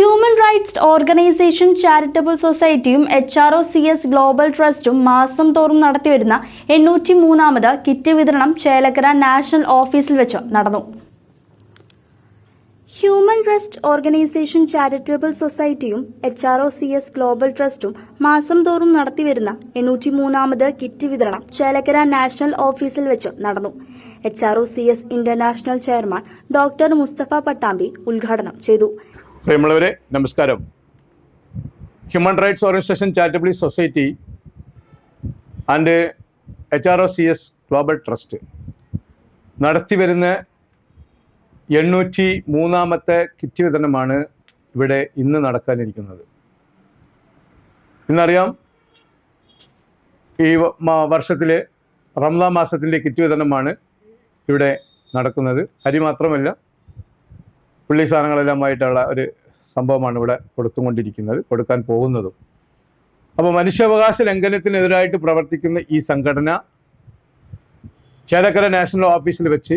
Human rights organisation charitable സൊസൈറ്റിയും H R O C S global ട്രസ്റ്റും മാസം തോറും നടത്തിവരുന്ന എണ്ണൂറ്റി മൂന്നാമത് കിറ്റ് വിതരണം ചേലക്കര നാഷണൽ ഓഫീസിൽ വെച്ച് നടന്നു. Human rights organisation charitable സൊസൈറ്റിയും H R O C S global ട്രസ്റ്റും മാസം തോറും നടത്തിവരുന്ന എണ്ണൂറ്റി മൂന്നാമത് കിറ്റ് വിതരണം ചേലക്കര നാഷണൽ ഓഫീസിൽ വെച്ച് നടന്നു. H R O C S international chairman doctor Mustafa Pattambi ഉദ്ഘാടനം ചെയ്തു. പ്രിയമുള്ളവരെ നമസ്കാരം. Human rights organisation charitable society and H R O C S global trust നടത്തി വരുന്ന എണ്ണൂറ്റി മൂന്നാമത്തെ കിറ്റ് വിതരണമാണ് ഇവിടെ ഇന്ന് നടക്കാനിരിക്കുന്നത്. ഇന്നറിയാം ഈ വർഷത്തിലെ റംദാ മാസത്തിന്റെ കിറ്റ് വിതരണമാണ് ഇവിടെ നടക്കുന്നത്. അരി മാത്രമല്ല പുള്ളി സാധനങ്ങളെല്ലാമായിട്ടുള്ള ഒരു സംഭവമാണ് ഇവിടെ കൊടുത്തുകൊണ്ടിരിക്കുന്നത് കൊടുക്കാൻ പോകുന്നതും. അപ്പോൾ മനുഷ്യാവകാശ ലംഘനത്തിനെതിരായിട്ട് പ്രവർത്തിക്കുന്ന ഈ സംഘടന ചേലക്കര നാഷണൽ ഓഫീസിൽ വെച്ച്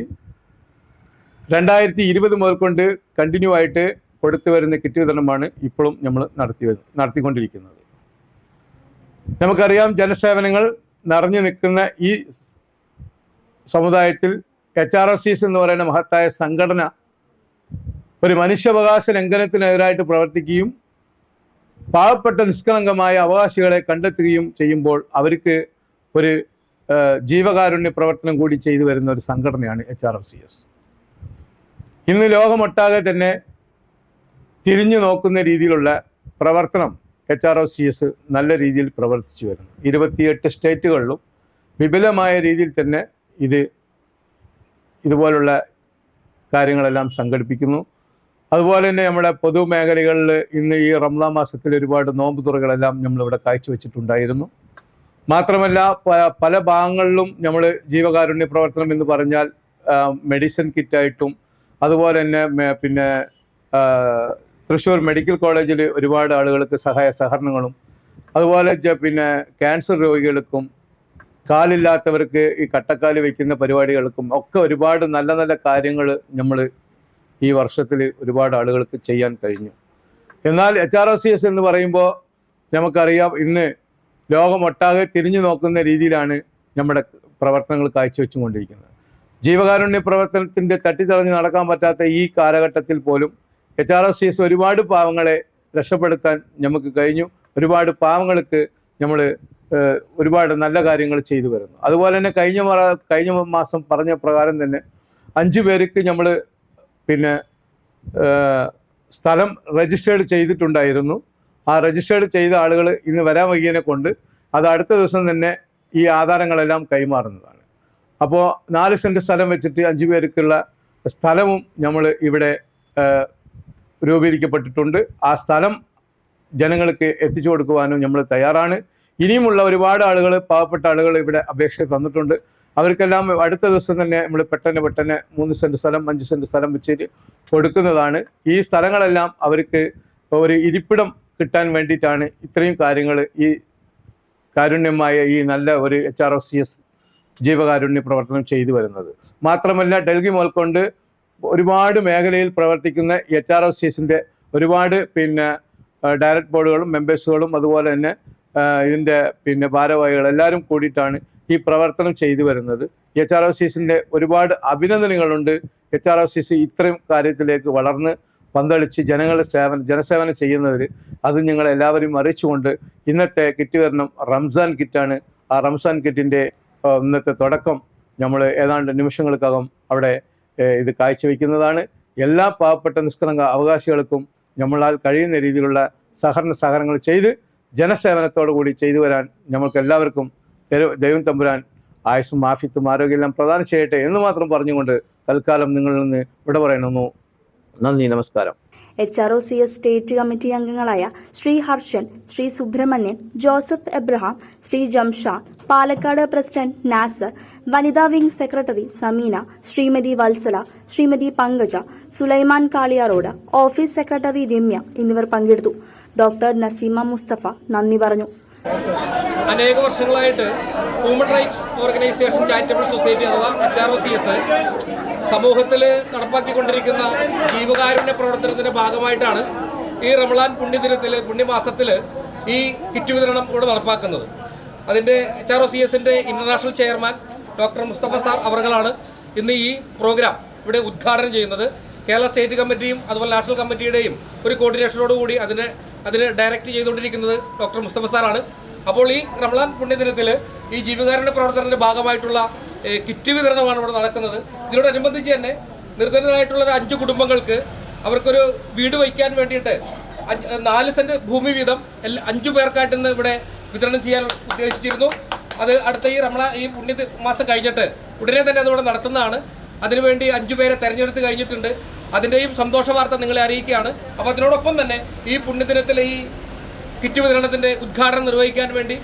രണ്ടായിരത്തി ഇരുപത് മുതൽ കൊണ്ട് കണ്ടിന്യൂ ആയിട്ട് കൊടുത്തു വരുന്ന കിറ്റ് വിതരണമാണ് ഇപ്പോഴും നമ്മൾ നടത്തി നടത്തിക്കൊണ്ടിരിക്കുന്നത്. നമുക്കറിയാം ജനസേവനങ്ങൾ നിറഞ്ഞു നിൽക്കുന്ന ഈ സമുദായത്തിൽ എച്ച് ആർ സീസ് എന്ന് പറയുന്ന മഹത്തായ സംഘടന ഒരു മനുഷ്യാവകാശ ലംഘനത്തിനെതിരായിട്ട് പ്രവർത്തിക്കുകയും പാവപ്പെട്ട നിഷ്കളങ്കമായ അവകാശികളെ കണ്ടെത്തുകയും ചെയ്യുമ്പോൾ അവർക്ക് ഒരു ജീവകാരുണ്യ പ്രവർത്തനം കൂടി ചെയ്തു വരുന്ന ഒരു സംഘടനയാണ് H R F C S ഇന്ന് ലോകമൊട്ടാകെ തന്നെ തിരിഞ്ഞു നോക്കുന്ന രീതിയിലുള്ള പ്രവർത്തനം എച്ച് ആർ സി എസ് നല്ല രീതിയിൽ പ്രവർത്തിച്ചു വരുന്നു. ഇരുപത്തിയെട്ട് സ്റ്റേറ്റുകളിലും വിപുലമായ രീതിയിൽ തന്നെ ഇത് ഇതുപോലുള്ള കാര്യങ്ങളെല്ലാം സംഘടിപ്പിക്കുന്നു. അതുപോലെ തന്നെ നമ്മുടെ പൊതുമേഖലകളിൽ ഇന്ന് ഈ റംസാൻ മാസത്തിൽ ഒരുപാട് നോമ്പ് തുറകളെല്ലാം നമ്മളിവിടെ കാഴ്ചവെച്ചിട്ടുണ്ടായിരുന്നു. മാത്രമല്ല പല ഭാഗങ്ങളിലും നമ്മൾ ജീവകാരുണ്യ പ്രവർത്തനം എന്ന് പറഞ്ഞാൽ മെഡിസിൻ കിറ്റായിട്ടും അതുപോലെ തന്നെ പിന്നെ തൃശ്ശൂർ മെഡിക്കൽ കോളേജിൽ ഒരുപാട് ആളുകൾക്ക് സഹായ സഹകരണങ്ങളും അതുപോലെ പിന്നെ ക്യാൻസർ രോഗികൾക്കും കാലില്ലാത്തവർക്ക് ഈ കട്ടക്കാൽ വയ്ക്കുന്ന പരിപാടികൾക്കും ഒക്കെ ഒരുപാട് നല്ല നല്ല കാര്യങ്ങൾ നമ്മൾ ഈ വർഷത്തിൽ ഒരുപാട് ആളുകൾക്ക് ചെയ്യാൻ കഴിഞ്ഞു. എന്നാൽ H R O C S എന്ന് പറയുമ്പോൾ നമുക്കറിയാം ഇന്ന് ലോകമൊട്ടാകെ തിരിഞ്ഞു നോക്കുന്ന രീതിയിലാണ് നമ്മുടെ പ്രവർത്തനങ്ങൾ കാഴ്ചവെച്ചുകൊണ്ടിരിക്കുന്നത്. ജീവകാരുണ്യ പ്രവർത്തനത്തിന്റെ തട്ടിത്തളഞ്ഞ് നടക്കാൻ പറ്റാത്ത ഈ കാലഘട്ടത്തിൽ പോലും H R O C S ഒരുപാട് പാവങ്ങളെ രക്ഷപ്പെടുത്താൻ നമുക്ക് കഴിഞ്ഞു. ഒരുപാട് പാവങ്ങൾക്ക് നമ്മൾ ഒരുപാട് നല്ല കാര്യങ്ങൾ ചെയ്തു വരുന്നു. അതുപോലെ തന്നെ കഴിഞ്ഞ കഴിഞ്ഞ മാസം പറഞ്ഞ പ്രകാരം തന്നെ അഞ്ച് പേർക്ക് നമ്മൾ പിന്നെ സ്ഥലം രജിസ്റ്റേർഡ് ചെയ്തിട്ടുണ്ടായിരുന്നു. ആ രജിസ്റ്റേർഡ് ചെയ്ത ആളുകൾ ഇന്ന് വരാൻ വൈകിയതിനെ കൊണ്ട് അത് അടുത്ത ദിവസം തന്നെ ഈ ആധാരങ്ങളെല്ലാം കൈമാറുന്നതാണ്. അപ്പോൾ നാല് സെന്റ് സ്ഥലം വെച്ചിട്ട് അഞ്ച് പേർക്കുള്ള സ്ഥലവും നമ്മൾ ഇവിടെ രൂപീകരിക്കപ്പെട്ടിട്ടുണ്ട്. ആ സ്ഥലം ജനങ്ങൾക്ക് എത്തിച്ചു കൊടുക്കുവാനും നമ്മൾ തയ്യാറാണ്. ഇനിയുമുള്ള ഒരുപാട് ആളുകൾ പാവപ്പെട്ട ആളുകൾ ഇവിടെ അപേക്ഷ തന്നിട്ടുണ്ട്. അവർക്കെല്ലാം അടുത്ത ദിവസം തന്നെ നമ്മൾ പെട്ടെന്ന് പെട്ടെന്ന് മൂന്ന് സെന്റ് സ്ഥലം അഞ്ച് സെന്റ് സ്ഥലം വെച്ചിട്ട് കൊടുക്കുന്നതാണ്. ഈ സ്ഥലങ്ങളെല്ലാം അവർക്ക് ഒരു ഇരിപ്പിടം കിട്ടാൻ വേണ്ടിയിട്ടാണ് ഇത്രയും കാര്യങ്ങൾ ഈ കാരുണ്യമായ ഈ നല്ല ഒരു H R O C S ജീവകാരുണ്യ പ്രവർത്തനം ചെയ്തു വരുന്നത്. മാത്രമല്ല ഡൽഹി മുതൽക്കൊണ്ട് ഒരുപാട് മേഖലയിൽ പ്രവർത്തിക്കുന്ന എച്ച് ആർ ഒ സി എസിന്റെ ഒരുപാട് പിന്നെ ഡയറക്ട് ബോർഡുകളും മെമ്പേഴ്സുകളും അതുപോലെ തന്നെ ഇതിന്റെ പിന്നെ ഭാരവാഹികൾ എല്ലാവരും കൂടിയിട്ടാണ് ഈ പ്രവർത്തനം ചെയ്തു വരുന്നത്. എച്ച് ആർ ഒ സി എസിന്റെ ഒരുപാട് അഭിനന്ദനങ്ങളുണ്ട്. H R O C C ഇത്രയും കാര്യത്തിലേക്ക് വളർന്ന് പന്തളിച്ച് ജനങ്ങളുടെ സേവനം ജനസേവനം ചെയ്യുന്നതിൽ അത് ഞങ്ങൾ എല്ലാവരും അറിയിച്ചുകൊണ്ട് ഇന്നത്തെ കിറ്റ് വരണം റംസാൻ കിറ്റാണ്. ആ റംസാൻ കിറ്റിന്റെ ഇന്നത്തെ തുടക്കം നമ്മൾ ഏതാണ്ട് നിമിഷങ്ങൾക്കകം അവിടെ ഇത് കാഴ്ചവെക്കുന്നതാണ്. എല്ലാ പാവപ്പെട്ട നിഷ്കളങ്ക അവകാശികൾക്കും നമ്മളാൽ കഴിയുന്ന രീതിയിലുള്ള സഹകരണ സഹകരണങ്ങൾ ചെയ്ത് ജനസേവനത്തോടു കൂടി ചെയ്തു വരാൻ നമ്മൾക്ക് എല്ലാവർക്കും ദൈവ- തമ്പുരാൻ ആയുസ്സും ആഫിത്തും ആരോഗ്യമെല്ലാം പ്രദാനം ചെയ്യട്ടെ എന്ന് മാത്രം പറഞ്ഞുകൊണ്ട് തൽക്കാലം നിങ്ങളിൽ നിന്ന് ഇവിടെ പറയണമെന്നു നന്ദി നമസ്കാരം. H R O C S state committee അംഗങ്ങളായ Shri Harshan Shri Subrahmanyan Joseph Abraham Shri Jamsha Palakkad president Nasar വനിതാ wing secretary Sameena Shrimati Vatsala Shrimati Pankaja Sulaiman Kaliyarode office secretary Ramya എന്നിവർ പങ്കെടുത്തു. ഡോക്ടർ നസീമ മുസ്തഫ നന്ദി പറഞ്ഞു. അനേക വർഷങ്ങളായിട്ട് human rights organisation charitable society അഥവാ H R O C S സമൂഹത്തിൽ നടപ്പാക്കിക്കൊണ്ടിരിക്കുന്ന ജീവകാരുണ്യ പ്രവർത്തനത്തിന്റെ ഭാഗമായിട്ടാണ് ഈ റമളാൻ പുണ്യദിനത്തിൽ പുണ്യമാസത്തിൽ ഈ കിറ്റ് വിതരണം ഇവിടെ നടപ്പാക്കുന്നത്. അതിന്റെ എച്ച് ആർ ഒ സി എസിന്റെ international chairman doctor Mustafa sir അവർകളാണ് ഇന്ന് ഈ പ്രോഗ്രാം ഇവിടെ ഉദ്ഘാടനം ചെയ്യുന്നത്. കേരള സ്റ്റേറ്റ് കമ്മിറ്റിയും അതുപോലെ നാഷണൽ കമ്മിറ്റിയുടെയും ഒരു കോർഡിനേഷനോടുകൂടി അതിനെ അതിന് ഡയറക്റ്റ് ചെയ്തുകൊണ്ടിരിക്കുന്നത് ഡോക്ടർ മുസ്തഫ സാറാണ് അപ്പോൾ ഈ റംലാൻ പുണ്യദിനത്തിൽ ഈ ജീവകാരുണ്യ പ്രവർത്തനത്തിന്റെ ഭാഗമായിട്ടുള്ള കിറ്റ് വിതരണമാണ് ഇവിടെ നടക്കുന്നത്. ഇതിനോടനുബന്ധിച്ച് തന്നെ നിർധനരായിട്ടുള്ള ഒരു അഞ്ച് കുടുംബങ്ങൾക്ക് അവർക്കൊരു വീട് വയ്ക്കാൻ വേണ്ടിയിട്ട് നാല് സെന്റ് ഭൂമി വീതം എല്ലാ അഞ്ചു പേർക്കായിട്ട് ഇന്ന് ഇവിടെ വിതരണം ചെയ്യാൻ ഉദ്ദേശിച്ചിരുന്നു. അത് അടുത്ത ഈ റമണ ഈ പുണ്യ മാസം കഴിഞ്ഞിട്ട് ഉടനെ തന്നെ അതിവിടെ നടത്തുന്നതാണ്. അതിനുവേണ്ടി അഞ്ചു പേരെ തെരഞ്ഞെടുത്ത് കഴിഞ്ഞിട്ടുണ്ട്. അതിന്റെയും സന്തോഷ വാർത്ത നിങ്ങളെ അറിയിക്കുകയാണ്. അപ്പോൾ അതിനോടൊപ്പം തന്നെ ഈ പുണ്യദിനത്തിലെ ഈ കിറ്റ് വിതരണത്തിന്റെ ഉദ്ഘാടനം നിർവഹിക്കാൻ വേണ്ടി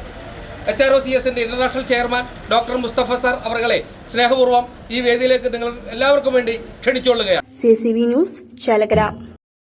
എച്ച് ആർ ഒ സി എസിന്റെ international chairman doctor Mustafa sir അവരെ സ്നേഹപൂർവം ഈ വേദിയിലേക്ക് നിങ്ങൾ എല്ലാവർക്കും വേണ്ടി ക്ഷണിച്ചുകൊള്ളുകയാണ്. C C V news Chalakkara.